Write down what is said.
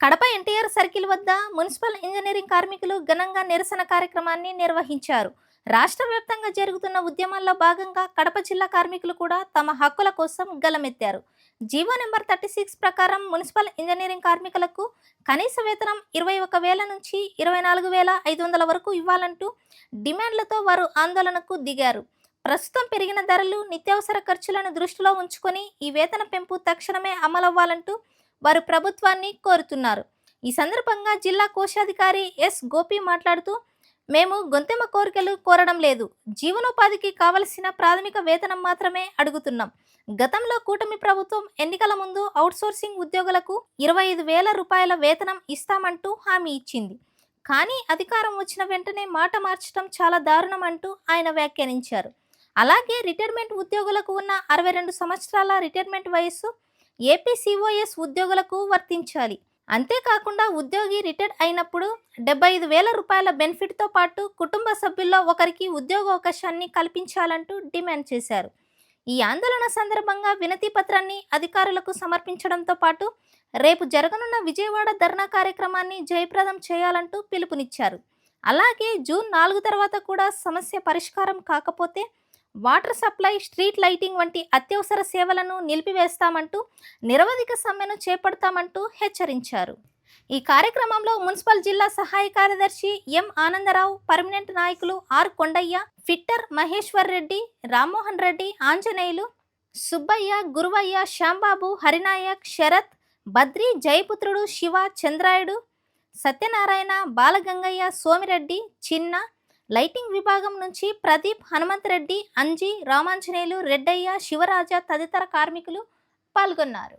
Kadapa NTR circle వద్ద municipal engineering కార్మికులు ఘనంగా నిరసన కార్యక్రమాన్ని నిర్వహించారు. రాష్ట్ర వ్యాప్తంగా జరుగుతున్న ఉద్యమాల్లో భాగంగా కడప జిల్లా కార్మికులు కూడా తమ హక్కుల కోసం గలమెత్తారు. జీవో నెంబర్ థర్టీ సిక్స్ ప్రకారం మున్సిపల్ ఇంజనీరింగ్ కార్మికులకు కనీస వేతనం ఇరవై ఒక వేల నుంచి ఇరవై నాలుగు వేల ఐదు వందల వరకు ఇవ్వాలంటూ డిమాండ్లతో వారు ఆందోళనకు దిగారు. ప్రస్తుతం పెరిగిన ధరలు నిత్యావసర ఖర్చులను దృష్టిలో ఉంచుకొని ఈ వేతన పెంపు తక్షణమే అమలవ్వాలంటూ వారు ప్రభుత్వాన్ని కోరుతున్నారు. ఈ సందర్భంగా జిల్లా కోశాధికారి ఎస్. గోపి మాట్లాడుతూ మేము గొంతెమ్మ కోరికలు కోరడం లేదు. జీవనోపాధికి కావలసిన ప్రాథమిక వేతనం మాత్రమే అడుగుతున్నాం. గతంలో కూటమి ప్రభుత్వం ఎన్నికల ముందు అవుట్సోర్సింగ్ ఉద్యోగులకు ఇరవై ఐదు వేల రూపాయల వేతనం ఇస్తామంటూ హామీ ఇచ్చింది. కానీ అధికారం వచ్చిన వెంటనే మాట మార్చడం చాలా దారుణం అంటూ ఆయన వ్యాఖ్యానించారు. అలాగే రిటైర్మెంట్ ఉద్యోగులకు ఉన్న అరవై రెండు సంవత్సరాల రిటైర్మెంట్ వయస్సు ఏపీసీఓఎస్ ఉద్యోగులకు వర్తించాలి. అంతేకాకుండా ఉద్యోగి రిటైర్డ్ అయినప్పుడు డెబ్బై ఐదు వేల రూపాయల బెనిఫిట్తో పాటు కుటుంబ సభ్యుల్లో ఒకరికి ఉద్యోగ అవకాశాన్ని కల్పించాలంటూ డిమాండ్ చేశారు. ఈ ఆందోళన సందర్భంగా వినతి పత్రాన్ని అధికారులకు సమర్పించడంతో పాటు రేపు జరగనున్న విజయవాడ ధర్నా కార్యక్రమాన్ని జయప్రదం చేయాలంటూ పిలుపునిచ్చారు. అలాగే జూన్ నాలుగు తర్వాత కూడా సమస్య పరిష్కారం కాకపోతే వాటర్ సప్లై స్ట్రీట్ లైటింగ్ వంటి అత్యవసర సేవలను నిలిపివేస్తామంటూ నిరవధిక సమ్మెను చేపడతామంటూ హెచ్చరించారు. ఈ కార్యక్రమంలో మున్సిపల్ జిల్లా సహాయ కార్యదర్శి ఎం. ఆనందరావు పర్మనెంట్ నాయకులు ఆర్. కొండయ్య ఫిట్టర్ మహేశ్వర్ రెడ్డి రామ్మోహన్ రెడ్డి ఆంజనేయులు సుబ్బయ్య గురువయ్య శ్యాంబాబు హరినాయక్ శరత్ బద్రి జయపుత్రుడు శివ చంద్రాయుడు సత్యనారాయణ బాలగంగయ్య సోమిరెడ్డి చిన్న లైటింగ్ విభాగం నుంచి ప్రదీప్ హనుమంతరెడ్డి అంజీ రామాంజనేయులు రెడ్డయ్య శివరాజ తదితర కార్మికులు పాల్గొన్నారు.